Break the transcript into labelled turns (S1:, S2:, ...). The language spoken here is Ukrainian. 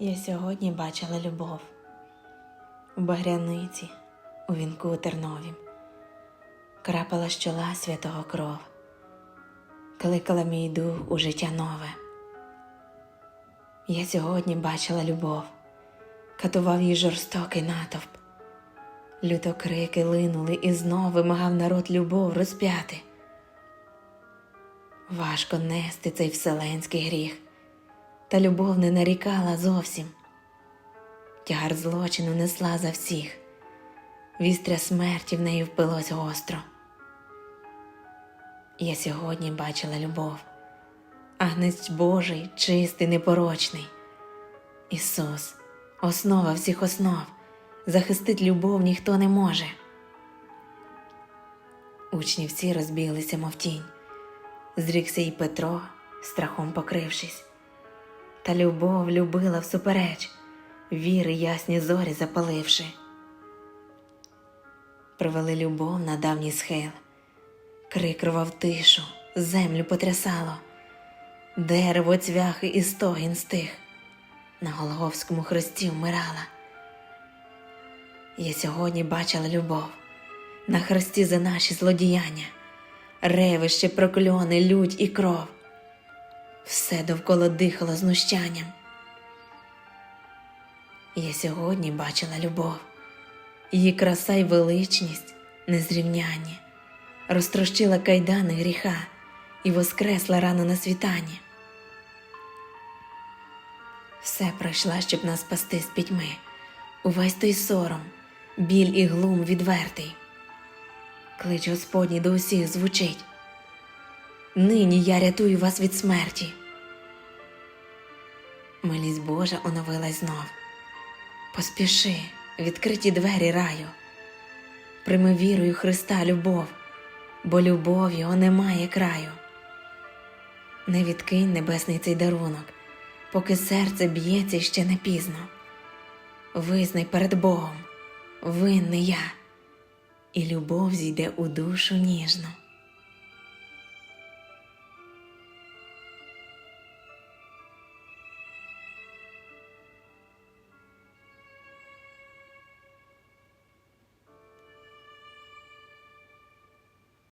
S1: Я сьогодні бачила любов у багряниці, у вінку терновім, крапала з чола святого кров, кликала мій дух у життя нове. Я сьогодні бачила любов, катував її жорстокий натовп. Люто крики линули і знов вимагав народ любов розп'яти. Важко нести цей вселенський гріх, та любов не нарікала зовсім. Тягар злочину несла за всіх, вістря смерті в неї впилось гостро. Я сьогодні бачила любов, агнець Божий, чистий, непорочний. Ісус, основа всіх основ, захистить любов ніхто не може. Учні всі розбіглися, мов тінь, зрікся і Петро, страхом покрившись. Та любов любила всупереч, віри ясні зорі запаливши. Привели любов на давній схил, крик рвав тишу, землю потрясало, дерево цвяхи і стогін стих, на Голговському хресті вмирала. Я сьогодні бачила любов на хресті за наші злодіяння, ревище, прокльони, лють і кров. Все довкола дихало знущанням. Я сьогодні бачила любов, її краса й величність незрівнянні, розтрощила кайдани гріха і воскресла рано на світанні. Все пройшла, щоб нас спасти з пітьми, увесь той сором, біль і глум відвертий. Клич Господній до усіх звучить. Нині я рятую вас від смерті. Милість Божа оновилась знов. Поспіши, відкриті двері раю. Прийми вірою Христа любов, бо любов його немає краю. Не відкинь небесний цей дарунок, поки серце б'ється ще не пізно. Визнай перед Богом, винний я, і любов зійде у душу ніжно.